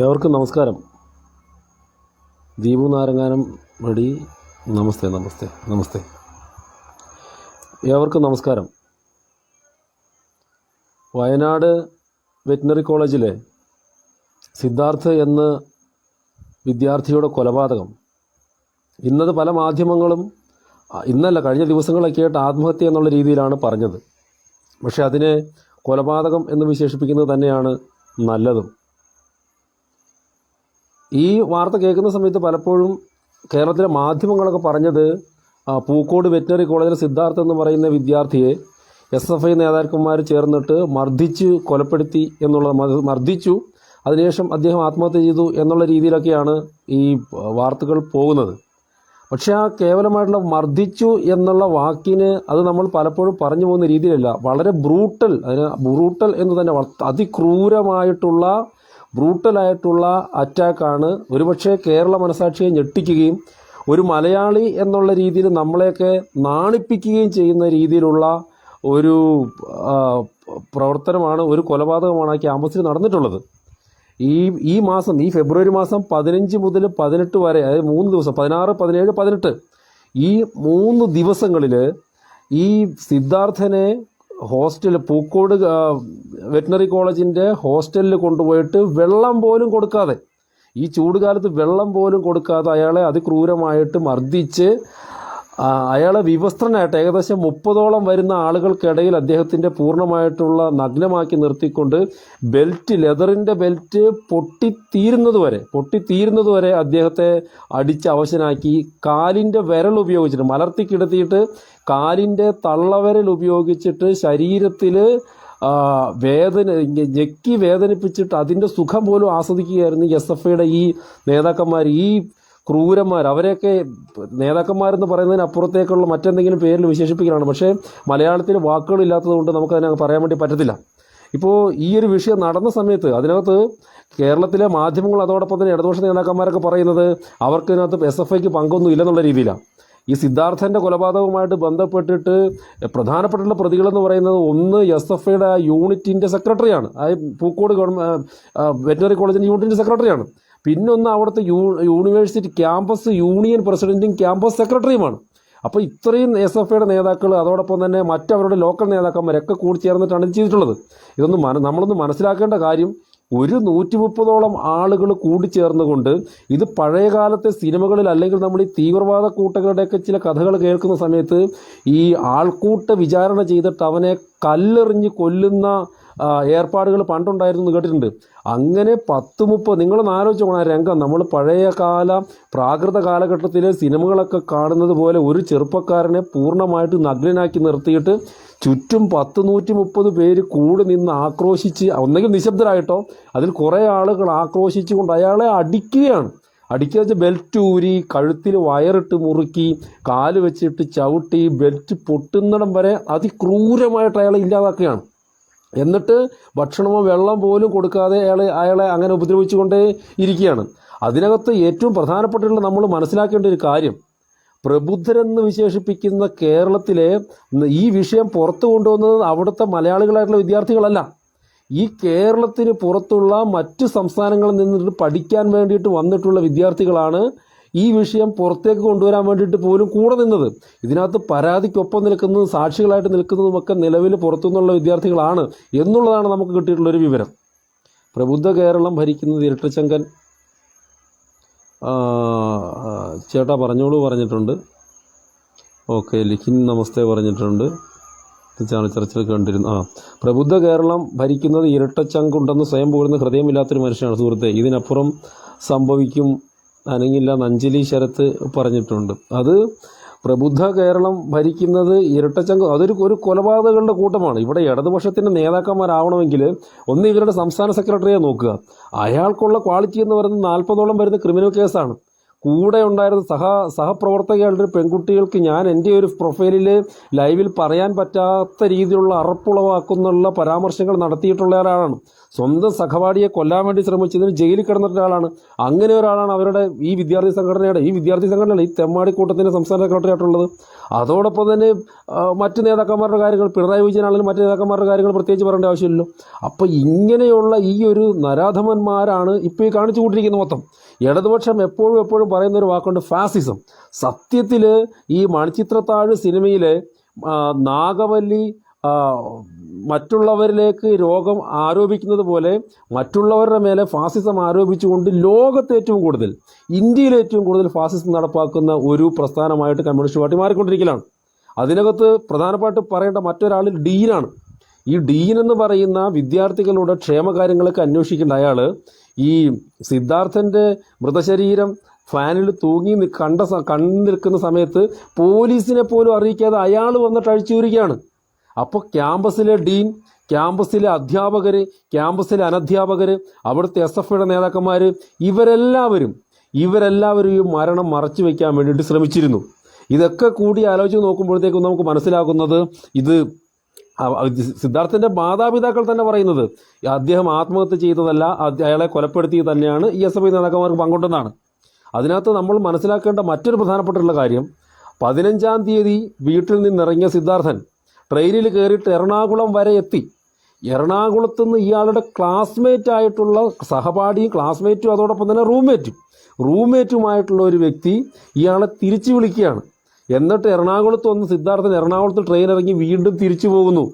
ഏവർക്കും നമസ്കാരം. ദീപു നാരങ്ങാനം റെഡി. നമസ്തേ നമസ്തേ നമസ്തേ. ഏവർക്കും നമസ്കാരം. വയനാട് വെറ്റിനറി കോളേജിലെ സിദ്ധാർത്ഥ് എന്ന വിദ്യാർത്ഥിയുടെ കൊലപാതകം. ഇന്നത് പല മാധ്യമങ്ങളും ഇന്നല്ല കഴിഞ്ഞ ദിവസങ്ങളൊക്കെ ആയിട്ട് ആത്മഹത്യ എന്നുള്ള രീതിയിലാണ് പറഞ്ഞത്. പക്ഷേ അതിനെ കൊലപാതകം എന്ന് വിശേഷിപ്പിക്കുന്നത് തന്നെയാണ് നല്ലതും. ഈ വാർത്ത കേൾക്കുന്ന സമയത്ത് പലപ്പോഴും കേരളത്തിലെ മാധ്യമങ്ങളൊക്കെ പറഞ്ഞത് പൂക്കോട് വെറ്റിനറി കോളേജിലെ സിദ്ധാർത്ഥ് എന്ന് പറയുന്ന വിദ്യാർത്ഥിയെ എസ് എഫ് ഐ നേതാക്കന്മാർ ചേർന്നിട്ട് മർദ്ദിച്ച് കൊലപ്പെടുത്തി എന്നുള്ള മർദ്ദിച്ചു. അതിനുശേഷം അദ്ദേഹം ആത്മഹത്യ ചെയ്തു എന്നുള്ള രീതിയിലൊക്കെയാണ് ഈ വാർത്തകൾ പോകുന്നത്. പക്ഷേ ആ കേവലമായിട്ടുള്ള മർദ്ദിച്ചു എന്നുള്ള വാക്കിന് അത് നമ്മൾ പലപ്പോഴും പറഞ്ഞു പോകുന്ന രീതിയിലല്ല. വളരെ ബ്രൂട്ടൽ അതിന് ബ്രൂട്ടൽ എന്ന് തന്നെ അതിക്രൂരമായിട്ടുള്ള ബ്രൂട്ടലായിട്ടുള്ള അറ്റാക്കാണ്. ഒരുപക്ഷെ കേരള മനസാക്ഷിയെ ഞെട്ടിക്കുകയും ഒരു മലയാളി എന്നുള്ള രീതിയിൽ നമ്മളെയൊക്കെ നാണിപ്പിക്കുകയും ചെയ്യുന്ന രീതിയിലുള്ള ഒരു പ്രവർത്തനമാണ് ഒരു കൊലപാതകമാണ് ആ ക്യാമ്പസിൽ നടന്നിട്ടുള്ളത്. ഈ ഈ മാസം ഈ ഫെബ്രുവരി മാസം പതിനഞ്ച് മുതൽ പതിനെട്ട് വരെ അതായത് മൂന്ന് ദിവസം പതിനാറ് പതിനേഴ് പതിനെട്ട് ഈ മൂന്ന് ദിവസങ്ങളിൽ ഈ സിദ്ധാർത്ഥനെ ഹോസ്റ്റൽ പൂക്കോട് വെറ്റിനറി കോളേജിന്റെ ഹോസ്റ്റലിൽ കൊണ്ടുപോയിട്ട് വെള്ളം പോലും കൊടുക്കാതെ ഈ ചൂടുകാലത്ത് വെള്ളം പോലും കൊടുക്കാതെ അയാളെ അതിക്രൂരമായിട്ട് മർദ്ദിച്ച് അയാളെ വിവസ്ത്രനായിട്ട് ഏകദേശം മുപ്പതോളം വരുന്ന ആളുകൾക്കിടയിൽ അദ്ദേഹത്തിന്റെ പൂർണമായിട്ടുള്ള നഗ്നമാക്കി നിർത്തിക്കൊണ്ട് ബെൽറ്റ് ലെതറിന്റെ ബെൽറ്റ് പൊട്ടിത്തീരുന്നത് വരെ പൊട്ടിത്തീരുന്നത് വരെ അദ്ദേഹത്തെ അടിച്ച് അവശനാക്കി കാലിന്റെ വിരൽ ഉപയോഗിച്ചിട്ട് മലർത്തി കിടത്തിയിട്ട് കാലിന്റെ തള്ളവിരൽ ഉപയോഗിച്ചിട്ട് ശരീരത്തിൽ വേദന ഞെക്കി വേദനിപ്പിച്ചിട്ട് അതിന്റെ സുഖം പോലും ആസ്വദിക്കുകയായിരുന്നു എസ് എഫ് ഐയുടെ ഈ നേതാക്കന്മാർ ഈ ക്രൂരന്മാർ. അവരെയൊക്കെ നേതാക്കന്മാരെന്ന് പറയുന്നതിന് അപ്പുറത്തേക്കുള്ള മറ്റെന്തെങ്കിലും പേരിൽ വിശേഷിപ്പിക്കലാണ്. പക്ഷേ മലയാളത്തിൽ വാക്കുകളില്ലാത്തത് കൊണ്ട് നമുക്കതിനെ പറയാൻ വേണ്ടി പറ്റത്തില്ല. ഇപ്പോൾ ഈ ഒരു വിഷയം നടന്ന സമയത്ത് അതിനകത്ത് കേരളത്തിലെ മാധ്യമങ്ങൾ അതോടൊപ്പം തന്നെ ഇടതുപക്ഷ നേതാക്കന്മാരൊക്കെ പറയുന്നത് അവർക്ക് ഇതിനകത്ത് എസ് എഫ് ഐക്ക് പങ്കൊന്നും ഇല്ലെന്നുള്ള രീതിയിലാണ് ഈ സിദ്ധാർത്ഥന്റെ കൊലപാതകവുമായിട്ട് ബന്ധപ്പെട്ടിട്ട് പ്രധാനപ്പെട്ടുള്ള പ്രതികളെന്ന് പറയുന്നത് ഒന്ന് എസ് എഫ് ഐയുടെ യൂണിറ്റിന്റെ സെക്രട്ടറിയാണ്. അതായത് പൂക്കോട് ഗവൺമെന്റ് വെറ്റിനറി കോളേജിന്റെ യൂണിറ്റിന്റെ സെക്രട്ടറിയാണ്. പിന്നൊന്ന് അവിടുത്തെ യൂ യൂണിവേഴ്സിറ്റി ക്യാമ്പസ് യൂണിയൻ പ്രസിഡന്റും ക്യാമ്പസ് സെക്രട്ടറിയുമാണ് അപ്പോൾ ഇത്രയും എസ് എഫ് ഐയുടെ നേതാക്കൾ അതോടൊപ്പം തന്നെ മറ്റവരുടെ ലോക്കൽ നേതാക്കന്മാരൊക്കെ കൂടി ചേർന്നിട്ടാണ് ഇത് ചെയ്തിട്ടുള്ളത്. ഇതൊന്ന് മന നമ്മളൊന്ന് മനസ്സിലാക്കേണ്ട കാര്യം ഒരു നൂറ്റി മുപ്പതോളം ആളുകൾ കൂടിച്ചേർന്നുകൊണ്ട് ഇത് പഴയകാലത്തെ സിനിമകളിൽ അല്ലെങ്കിൽ നമ്മൾ ഈ തീവ്രവാദ കൂട്ടങ്ങളുടെയൊക്കെ ചില കഥകൾ കേൾക്കുന്ന സമയത്ത് ഈ ആൾക്കൂട്ട വിചാരണ ചെയ്തിട്ട് അവനെ കല്ലെറിഞ്ഞ് കൊല്ലുന്ന ഏർപ്പാടുകൾ പണ്ടുണ്ടായിരുന്നു എന്ന് കേട്ടിട്ടുണ്ട്. അങ്ങനെ പത്ത് മുപ്പത് നിങ്ങളൊന്ന് ആലോചിച്ച് പോകണം ആ രംഗം. നമ്മൾ പഴയ കാല പ്രാകൃത കാലഘട്ടത്തിലെ സിനിമകളൊക്കെ കാണുന്നത് പോലെ ഒരു ചെറുപ്പക്കാരനെ പൂർണമായിട്ട് നഗ്നനാക്കി നിർത്തിയിട്ട് ചുറ്റും പത്ത് നൂറ്റി മുപ്പത് പേര് കൂടി നിന്ന് ആക്രോശിച്ച് ഒന്നെങ്കിൽ നിശബ്ദരായിട്ടോ അതിൽ കുറേ ആളുകൾ ആക്രോശിച്ചുകൊണ്ട് അയാളെ അടിക്കുകയാണ്. അടിക്കുക വെച്ചാൽ ബെൽറ്റ് ഊരി കഴുത്തിൽ വയറിട്ട് മുറുക്കി കാൽ വെച്ചിട്ട് ചവിട്ടി ബെൽറ്റ് പൊട്ടുന്നിടം വരെ അതിക്രൂരമായിട്ട് അയാളെ ഇല്ലാതാക്കുകയാണ്. എന്നിട്ട് ഭക്ഷണമോ വെള്ളം പോലും കൊടുക്കാതെ അയാളെ അയാളെ അങ്ങനെ ഉപദ്രവിച്ചുകൊണ്ടേ ഇരിക്കുകയാണ്. അതിനകത്ത് ഏറ്റവും പ്രധാനപ്പെട്ടിട്ടുള്ള നമ്മൾ മനസ്സിലാക്കേണ്ട ഒരു കാര്യം പ്രബുദ്ധരെന്ന് വിശേഷിപ്പിക്കുന്ന കേരളത്തിലെ ഈ വിഷയം പുറത്തു കൊണ്ടുവന്നത് അവിടുത്തെ മലയാളികളായിട്ടുള്ള വിദ്യാർത്ഥികളല്ല. ഈ കേരളത്തിന് പുറത്തുള്ള മറ്റു സംസ്ഥാനങ്ങളിൽ നിന്നിട്ട് പഠിക്കാൻ വേണ്ടിയിട്ട് വന്നിട്ടുള്ള വിദ്യാർത്ഥികളാണ് ഈ വിഷയം പുറത്തേക്ക് കൊണ്ടുവരാൻ വേണ്ടിയിട്ട് പോലും കൂടെ നിന്നത്. ഇതിനകത്ത് പരാതിക്കൊപ്പം നിൽക്കുന്നതും സാക്ഷികളായിട്ട് നിൽക്കുന്നതുമൊക്കെ നിലവിൽ പുറത്തുനിന്നുള്ള വിദ്യാർത്ഥികളാണ് എന്നുള്ളതാണ് നമുക്ക് കിട്ടിയിട്ടുള്ളൊരു വിവരം. പ്രബുദ്ധ കേരളം ഭരിക്കുന്നത് ഇരട്ടച്ചങ്കൻ. ചേട്ടാ പറഞ്ഞോളൂ പറഞ്ഞിട്ടുണ്ട്. ഓക്കെ ലിഖിൻ നമസ്തേ പറഞ്ഞിട്ടുണ്ട്. ചാനൽ ചർച്ചയിൽ കണ്ടിരുന്നു ആ. പ്രബുദ്ധ കേരളം ഭരിക്കുന്നത് ഇരട്ടച്ചങ്കുണ്ടെന്ന് സ്വയം പോരുന്ന ഹൃദയമില്ലാത്തൊരു മനുഷ്യനാണ് സുഹൃത്തെ. ഇതിനപ്പുറം സംഭവിക്കും അനങ്ങില്ല നഞ്ചലി ശരത്ത് പറഞ്ഞിട്ടുണ്ട്. അത് പ്രബുദ്ധ കേരളം ഭരിക്കുന്നത് ഇരട്ടച്ചങ്ക അതൊരു ഒരു കൊലപാതകങ്ങളുടെ കൂട്ടമാണ്. ഇവിടെ ഇടതുപക്ഷത്തിന്റെ നേതാക്കന്മാരാവണമെങ്കിൽ ഒന്ന് ഇവരുടെ സംസ്ഥാന സെക്രട്ടറിയെ നോക്കുക. അയാൾക്കുള്ള ക്വാളിറ്റി എന്ന് പറയുന്നത് നാൽപ്പതോളം വരുന്ന ക്രിമിനൽ കേസാണ്. കൂടെ ഉണ്ടായിരുന്ന സഹ സഹപ്രവർത്തകരുടെ പെൺകുട്ടികൾക്ക് ഞാൻ എന്റെ ഒരു പ്രൊഫൈലിൽ ലൈവിൽ പറയാൻ പറ്റാത്ത രീതിയിലുള്ള അറപ്പുളവാക്കുന്നുള്ള പരാമർശങ്ങൾ നടത്തിയിട്ടുള്ള ഒരാളാണ്. സ്വന്തം സഹപാഠിയെ കൊല്ലാൻ വേണ്ടി ശ്രമിച്ചതിന് ജയിലിൽ കിടന്ന ഒരാളാണ്. അങ്ങനെ ഒരാളാണ് അവരുടെ ഈ വിദ്യാർത്ഥി സംഘടനയുടെ ഈ വിദ്യാർത്ഥി സംഘടനയല്ല ഈ തെമ്മാടിക്കൂട്ടത്തിന്റെ സംസ്ഥാന സെക്രട്ടറി ആയിട്ടുള്ളത് അതോടൊപ്പം തന്നെ മറ്റു മറ്റ് നേതാക്കന്മാരുടെ കാര്യങ്ങൾ പിണറായി വിജയനാണെങ്കിലും മറ്റു നേതാക്കന്മാരുടെ കാര്യങ്ങൾ പ്രത്യേകിച്ച് പറയേണ്ട ആവശ്യമില്ലല്ലോ. അപ്പോൾ ഇങ്ങനെയുള്ള ഈ ഒരു നരാധമന്മാരാണ് ഇപ്പോൾ ഈ കാണിച്ചു കൂട്ടിയിരിക്കുന്നത് മൊത്തം. ഇടതുപക്ഷം എപ്പോഴും എപ്പോഴും പറയുന്ന ഒരു വാക്കുണ്ട് ഫാസിസം സത്യത്തിൽ ഈ മണിച്ചിത്രത്താഴ് സിനിമയിലെ നാഗവല്ലി മറ്റുള്ളവരിലേക്ക് രോഗം ആരോപിക്കുന്നത് പോലെ മറ്റുള്ളവരുടെ മേലെ ഫാസിസം ആരോപിച്ചുകൊണ്ട് ലോകത്ത് ഏറ്റവും കൂടുതൽ ഇന്ത്യയിൽ ഏറ്റവും കൂടുതൽ ഫാസിസം നടപ്പാക്കുന്ന ഒരു പ്രസ്ഥാനമായിട്ട് കമ്മ്യൂണിസ്റ്റ് പാർട്ടി മാറിക്കൊണ്ടിരിക്കലാണ്. അതിനകത്ത് പ്രധാനമായിട്ട് പറയേണ്ട മറ്റൊരാളിൽ ഡീനാണ്. ഈ ഡീൻ എന്ന് പറയുന്ന വിദ്യാർത്ഥികളുടെ ക്ഷേമകാര്യങ്ങളൊക്കെ അന്വേഷിക്കേണ്ട അയാൾ ഈ സിദ്ധാർത്ഥന്റെ മൃതശരീരം ഫാനിൽ തൂങ്ങി കണ്ട കണ്ടിരിക്കുന്ന സമയത്ത് പോലീസിനെ പോലും അറിയിക്കാതെ അയാൾ വന്നിട്ട് അഴിച്ചുകൂരുകയാണ് അപ്പോൾ ക്യാമ്പസിലെ ഡീൻ ക്യാമ്പസിലെ അധ്യാപകർ ക്യാമ്പസിലെ അനധ്യാപകർ അവിടുത്തെ എസ് എഫ് ഐയുടെ നേതാക്കന്മാർ ഇവരെല്ലാവരും ഇവരെല്ലാവരും ഈ മരണം മറച്ചു വയ്ക്കാൻ വേണ്ടിയിട്ട് ശ്രമിച്ചിരുന്നു. ഇതൊക്കെ കൂടി ആലോചിച്ച് നോക്കുമ്പോഴത്തേക്കും നമുക്ക് മനസ്സിലാകുന്നത് ഇത് സിദ്ധാർത്ഥന്റെ മാതാപിതാക്കൾ തന്നെ പറയുന്നത് അദ്ദേഹം ആത്മഹത്യ ചെയ്തതല്ല അയാളെ കൊലപ്പെടുത്തി തന്നെയാണ് ഈ എസ് എഫ് ഐ നേതാക്കന്മാർക്ക് പങ്കുണ്ടെന്നാണ് അതിനകത്ത് നമ്മൾ മനസ്സിലാക്കേണ്ട മറ്റൊരു പ്രധാനപ്പെട്ടുള്ള കാര്യം പതിനഞ്ചാം തീയതി വീട്ടിൽ നിന്നിറങ്ങിയ സിദ്ധാർത്ഥൻ ട്രെയിനിൽ കയറിയിട്ട് എറണാകുളം വരെ എത്തി. എറണാകുളത്ത് നിന്ന് ഇയാളുടെ ക്ലാസ്മേറ്റ് ആയിട്ടുള്ള സഹപാഠിയും ക്ലാസ്മേറ്റും അതോടൊപ്പം തന്നെ റൂംമേറ്റും റൂംമേറ്റുമായിട്ടുള്ള ഒരു വ്യക്തി ഇയാളെ തിരിച്ചു വിളിക്കുകയാണ്. എന്നിട്ട് എറണാകുളത്ത് വന്ന് സിദ്ധാർത്ഥൻ എറണാകുളത്ത് ട്രെയിൻ ഇറങ്ങി വീണ്ടും തിരിച്ചു പോകുന്നു.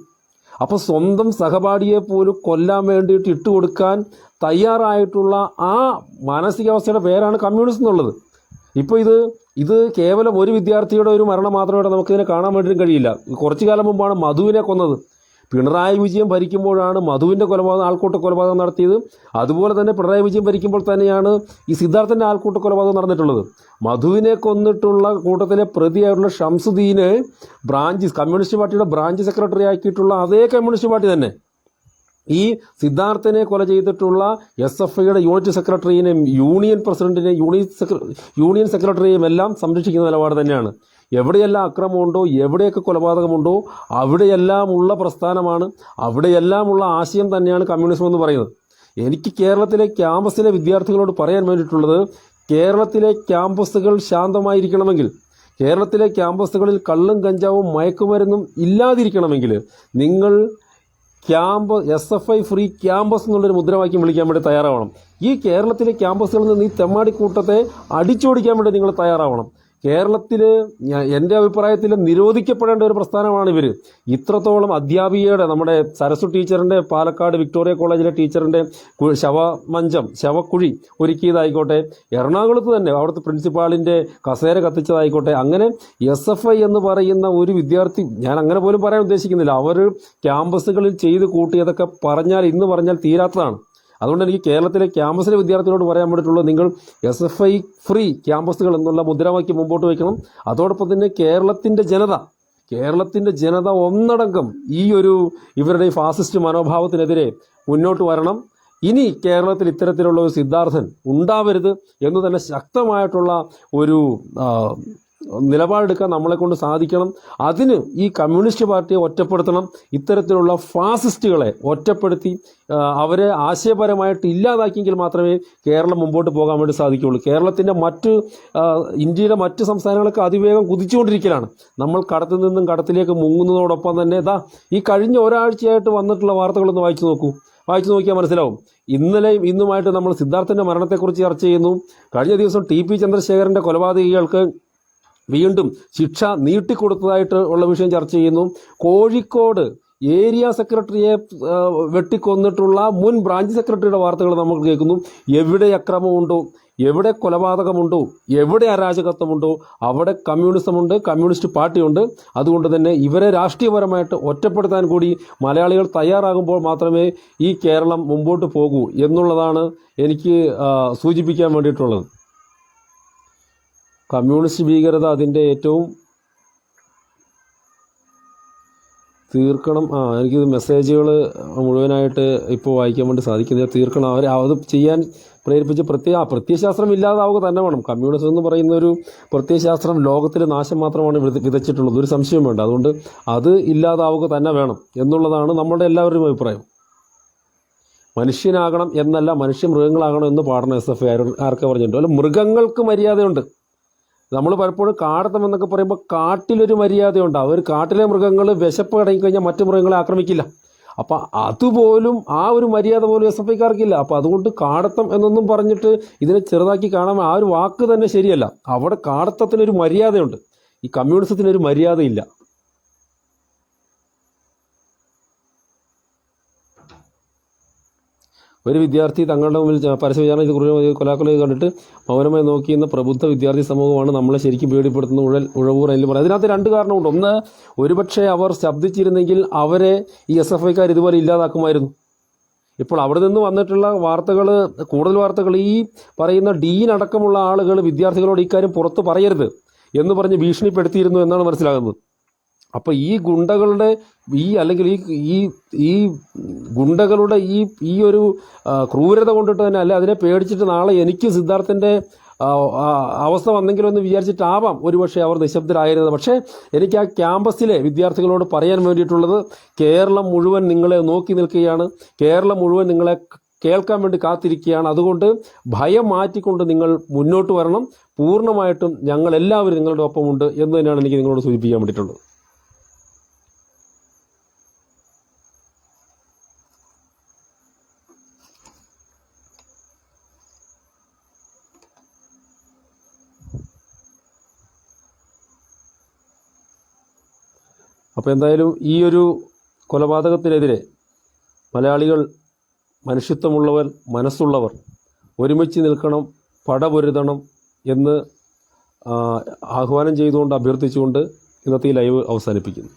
അപ്പോൾ സ്വന്തം സഹപാഠിയെ പോലും കൊല്ലാൻ വേണ്ടിയിട്ട് ഇട്ടുകൊടുക്കാൻ തയ്യാറായിട്ടുള്ള ആ മാനസികാവസ്ഥയുടെ പേരാണ് കമ്മ്യൂണിസ്റ്റ് എന്നുള്ളത്. ഇപ്പോൾ ഇത് ഇത് കേവലം ഒരു വിദ്യാർത്ഥിയുടെ ഒരു മരണം മാത്രമായിട്ട് നമുക്കിതിനെ കാണാൻ വേണ്ടിയിട്ടും കഴിയില്ല. കുറച്ചു കാലം മുമ്പാണ് മധുവിനെ കൊന്നത്. പിണറായി വിജയൻ ഭരിക്കുമ്പോഴാണ് മധുവിന്റെ കൊലപാതകം ആൾക്കൂട്ട കൊലപാതകം നടത്തിയത്. അതുപോലെ തന്നെ പിണറായി വിജയൻ ഭരിക്കുമ്പോൾ തന്നെയാണ് ഈ സിദ്ധാർത്ഥന്റെ ആൾക്കൂട്ട കൊലപാതകം നടന്നിട്ടുള്ളത്. മധുവിനെ കൊന്നിട്ടുള്ള കൂട്ടത്തിലെ പ്രതിയായിട്ടുള്ള ഷംസുദ്ദീന് ബ്രാഞ്ച് കമ്മ്യൂണിസ്റ്റ് പാർട്ടിയുടെ ബ്രാഞ്ച് സെക്രട്ടറി ആക്കിയിട്ടുള്ള അതേ കമ്മ്യൂണിസ്റ്റ് പാർട്ടി തന്നെ. ഈ സിദ്ധാർത്ഥനെ കൊല ചെയ്തിട്ടുള്ള എസ് എഫ് ഐയുടെ യൂണിറ്റ് സെക്രട്ടറിയെയും യൂണിയൻ പ്രസിഡന്റിനെയും യൂണിയൻ യൂണിയൻ സെക്രട്ടറിയെയും എല്ലാം സംരക്ഷിക്കുന്ന നിലപാട് തന്നെയാണ്. എവിടെയെല്ലാം അക്രമമുണ്ടോ എവിടെയൊക്കെ കൊലപാതകമുണ്ടോ അവിടെയെല്ലാം ഉള്ള പ്രസ്ഥാനമാണ് അവിടെയെല്ലാം ഉള്ള ആശയം തന്നെയാണ് കമ്മ്യൂണിസം എന്ന് പറയുന്നത്. എനിക്ക് കേരളത്തിലെ ക്യാമ്പസിലെ വിദ്യാർത്ഥികളോട് പറയാൻ വേണ്ടിയിട്ടുള്ളത് കേരളത്തിലെ ക്യാമ്പസുകൾ ശാന്തമായിരിക്കണമെങ്കിൽ കേരളത്തിലെ ക്യാമ്പസുകളിൽ കള്ളും കഞ്ചാവും മയക്കുമരുന്നും ഇല്ലാതിരിക്കണമെങ്കിൽ നിങ്ങൾ camp S F I free campus എന്നുള്ളൊരു മുദ്രാവാക്യം വിളിക്കാൻ വേണ്ടി തയ്യാറാവണം. ഈ കേരളത്തിലെ ക്യാമ്പസുകളിൽ നിന്ന് ഈ തെമ്മാടിക്കൂട്ടത്തെ അടിച്ചോടിക്കാൻ വേണ്ടി നിങ്ങൾ തയ്യാറാവണം. കേരളത്തിൽ എന്റെ അഭിപ്രായത്തിൽ നിരോധിക്കപ്പെടേണ്ട ഒരു പ്രസ്ഥാനമാണ് ഇവർ ഇത്രത്തോളം അധ്യാപികയുടെ നമ്മുടെ സരസ്വ ടീച്ചറിന്റെ പാലക്കാട് വിക്ടോറിയ കോളേജിലെ ടീച്ചറിന്റെ ശവമഞ്ചം ശവക്കുഴി ഒരുക്കിയതായിക്കോട്ടെ എറണാകുളത്ത് തന്നെ അവിടുത്തെ പ്രിൻസിപ്പാളിന്റെ കസേര കത്തിച്ചതായിക്കോട്ടെ അങ്ങനെ എസ് എഫ് ഐ എന്ന് പറയുന്ന ഒരു വിദ്യാർത്ഥി ഞാൻ അങ്ങനെ പോലും പറയാൻ ഉദ്ദേശിക്കുന്നില്ല അവർ ക്യാമ്പസുകളിൽ ചെയ്ത് കൂട്ടിയതൊക്കെ പറഞ്ഞാൽ ഇന്ന് പറഞ്ഞാൽ തീരാത്തതാണ്. അതുകൊണ്ട് എനിക്ക് കേരളത്തിലെ ക്യാമ്പസിലെ വിദ്യാർത്ഥികളോട് പറയാൻ വേണ്ടിയിട്ടുള്ളത് നിങ്ങൾ എസ് എഫ് ഐ ഫ്രീ ക്യാമ്പസുകൾ എന്നുള്ള മുദ്രാവാക്യം മുമ്പോട്ട് വയ്ക്കണം. അതോടൊപ്പം തന്നെ കേരളത്തിന്റെ ജനത കേരളത്തിന്റെ ജനത ഒന്നടങ്കം ഈ ഒരു ഇവരുടെ ഫാസിസ്റ്റ് മനോഭാവത്തിനെതിരെ മുന്നോട്ട് വരണം. ഇനി കേരളത്തിൽ ഇത്തരത്തിലുള്ള ഒരു സിദ്ധാർത്ഥൻ ഉണ്ടാവരുത് എന്ന് തന്നെ ശക്തമായിട്ടുള്ള ഒരു നിലപാടെടുക്കാൻ നമ്മളെ കൊണ്ട് സാധിക്കണം. അതിന് ഈ കമ്മ്യൂണിസ്റ്റ് പാർട്ടിയെ ഒറ്റപ്പെടുത്തണം. ഇത്തരത്തിലുള്ള ഫാസിസ്റ്റുകളെ ഒറ്റപ്പെടുത്തി അവരെ ആശയപരമായിട്ട് ഇല്ലാതാക്കിയെങ്കിൽ മാത്രമേ കേരളം മുമ്പോട്ട് പോകാൻ വേണ്ടി സാധിക്കുകയുള്ളൂ. കേരളത്തിന്റെ മറ്റ് ഇന്ത്യയിലെ മറ്റ് സംസ്ഥാനങ്ങളൊക്കെ അതിവേഗം കുതിച്ചുകൊണ്ടിരിക്കലാണ്. നമ്മൾ കടത്തിൽ നിന്നും കടത്തിലേക്ക് മുങ്ങുന്നതോടൊപ്പം തന്നെ ഇതാ ഈ കഴിഞ്ഞ ഒരാഴ്ചയായിട്ട് വന്നിട്ടുള്ള വാർത്തകളൊന്ന് വായിച്ചു നോക്കൂ. വായിച്ചു നോക്കിയാൽ മനസ്സിലാവും. ഇന്നലെയും ഇന്നുമായിട്ട് നമ്മൾ സിദ്ധാർത്ഥന്റെ മരണത്തെക്കുറിച്ച് ചർച്ച ചെയ്യുന്നു. കഴിഞ്ഞ ദിവസം ടി പി ചന്ദ്രശേഖരന്റെ കൊലപാതകികൾക്ക് വീണ്ടും ശിക്ഷ നീട്ടിക്കൊടുത്തതായിട്ട് ഉള്ള വിഷയം ചർച്ച ചെയ്യുന്നു. കോഴിക്കോട് ഏരിയ സെക്രട്ടറിയെ വെട്ടിക്കൊന്നിട്ടുള്ള മുൻ ബ്രാഞ്ച് സെക്രട്ടറിയുടെ വാർത്തകൾ നമ്മൾ കേൾക്കുന്നു. എവിടെ അക്രമമുണ്ടോ എവിടെ കൊലപാതകമുണ്ടോ എവിടെ അരാജകത്വമുണ്ടോ അവിടെ കമ്മ്യൂണിസമുണ്ട് കമ്മ്യൂണിസ്റ്റ് പാർട്ടിയുണ്ട്. അതുകൊണ്ട് തന്നെ ഇവരെ രാഷ്ട്രീയപരമായിട്ട് ഒറ്റപ്പെടുത്താൻ കൂടി മലയാളികൾ തയ്യാറാകുമ്പോൾ മാത്രമേ ഈ കേരളം മുമ്പോട്ട് പോകൂ എന്നുള്ളതാണ് എനിക്ക് സൂചിപ്പിക്കാൻ വേണ്ടിയിട്ടുള്ളത്. കമ്മ്യൂണിസ്റ്റ് ഭീകരത അതിന്റെ ഏറ്റവും തീർക്കണം. ആ എനിക്കിത് മെസ്സേജുകൾ മുഴുവനായിട്ട് ഇപ്പോൾ വായിക്കാൻ വേണ്ടി സാധിക്കുന്നില്ല തീർക്കണം. അവർ അത് ചെയ്യാൻ പ്രേരിപ്പിച്ച് പ്രത്യേക ആ പ്രത്യയശാസ്ത്രം ഇല്ലാതാവുക തന്നെ വേണം. കമ്മ്യൂണിസം എന്ന് പറയുന്ന ഒരു പ്രത്യയശാസ്ത്രം ലോകത്തിൽ നാശം മാത്രമാണ് വിത- വിതച്ചിട്ടുള്ളത്. ഒരു സംശയം വേണ്ട. അതുകൊണ്ട് അത് ഇല്ലാതാവുക തന്നെ വേണം എന്നുള്ളതാണ് നമ്മുടെ എല്ലാവരുടെയും അഭിപ്രായം. മനുഷ്യനാകണം എന്നല്ല മനുഷ്യ മൃഗങ്ങളാകണം എന്ന് പാടണം എസ് എഫ് ആർക്ക് പറഞ്ഞിട്ടുണ്ട് അല്ല മൃഗങ്ങൾക്ക് മര്യാദയുണ്ട്. നമ്മൾ പലപ്പോഴും കാടത്തം എന്നൊക്കെ പറയുമ്പോൾ കാട്ടിലൊരു മര്യാദയുണ്ട്. അവർ കാട്ടിലെ മൃഗങ്ങൾ വിശപ്പ് അടങ്ങിക്കഴിഞ്ഞാൽ കഴിഞ്ഞാൽ മറ്റു മൃഗങ്ങളെ ആക്രമിക്കില്ല. അപ്പം അതുപോലും ആ ഒരു മര്യാദ പോലും എസ് എഫ് ഐക്കാർക്കില്ല അപ്പം അതുകൊണ്ട് കാടത്തം എന്നൊന്നും പറഞ്ഞിട്ട് ഇതിനെ ചെറുതാക്കി കാണാൻ ആ ഒരു വാക്ക് തന്നെ ശരിയല്ല. അവിടെ കാടത്തത്തിനൊരു മര്യാദയുണ്ട്. ഈ കമ്മ്യൂണിസത്തിനൊരു മര്യാദയില്ല. ഒരു വിദ്യാർത്ഥി തങ്ങളുടെ മുമ്പിൽ പരസ്യ വിചാരണ ഇത് കുറിച്ച് കൊലാക്കൊല കണ്ടിട്ട് മൗനമായി നോക്കിയെന്ന പ്രബുദ്ധ വിദ്യാർത്ഥി സമൂഹമാണ് നമ്മളെ ശരിക്കും പേടിപ്പെടുത്തുന്ന ഉഴൽ ഉഴവൂർ എന്ന് പറയുന്നത്. അതിനകത്ത് രണ്ട് കാരണമുണ്ട്. ഒന്ന് ഒരുപക്ഷെ അവർ ശബ്ദിച്ചിരുന്നെങ്കിൽ അവരെ ഈ എസ് എഫ് ഐക്കാർ ഇതുപോലെ ഇല്ലാതാക്കുമായിരുന്നു. ഇപ്പോൾ അവിടെ നിന്ന് വന്നിട്ടുള്ള വാർത്തകൾ കൂടുതൽ വാർത്തകൾ ഈ പറയുന്ന ഡീൻ അടക്കമുള്ള ആളുകൾ വിദ്യാർത്ഥികളോട് ഇക്കാര്യം പുറത്ത് പറയരുത് എന്ന് പറഞ്ഞ് ഭീഷണിപ്പെടുത്തിയിരുന്നു എന്നാണ് മനസ്സിലാകുന്നത്. അപ്പോൾ ഈ ഗുണ്ടകളുടെ ഈ അല്ലെങ്കിൽ ഈ ഈ ഈ ഗുണ്ടകളുടെ ഈ ഈ ഒരു ക്രൂരത കൊണ്ടിട്ട് തന്നെ അല്ല അതിനെ പേടിച്ചിട്ട് നാളെ എനിക്ക് സിദ്ധാർത്ഥന്റെ അവസ്ഥ വന്നെങ്കിലും എന്ന് വിചാരിച്ചിട്ടാവാം ഒരുപക്ഷെ അവർ നിശബ്ദരായിരുന്നത്. പക്ഷേ എനിക്ക് ആ ക്യാമ്പസിലെ വിദ്യാർത്ഥികളോട് പറയാൻ വേണ്ടിയിട്ടുള്ളത് കേരളം മുഴുവൻ നിങ്ങളെ നോക്കി നിൽക്കുകയാണ്. കേരളം മുഴുവൻ നിങ്ങളെ കേൾക്കാൻ വേണ്ടി കാത്തിരിക്കുകയാണ്. അതുകൊണ്ട് ഭയം മാറ്റിക്കൊണ്ട് നിങ്ങൾ മുന്നോട്ട് വരണം. പൂർണമായിട്ടും ഞങ്ങളെല്ലാവരും നിങ്ങളുടെ ഒപ്പമുണ്ട് എന്ന് തന്നെയാണ് എനിക്ക് നിങ്ങളോട് സൂചിപ്പിക്കാൻ വേണ്ടിയിട്ടുള്ളത്. അപ്പോൾ എന്തായാലും ഈ ഒരു കൊലപാതകത്തിനെതിരെ മലയാളികൾ മനുഷ്യത്വമുള്ളവർ മനസ്സുള്ളവർ ഒരുമിച്ച് നിൽക്കണം പടപൊരുതണം എന്ന് ആഹ്വാനം ചെയ്തുകൊണ്ട് അഭ്യർത്ഥിച്ചുകൊണ്ട് ഇന്നത്തെ ഈ ലൈവ് അവസാനിപ്പിക്കുന്നു.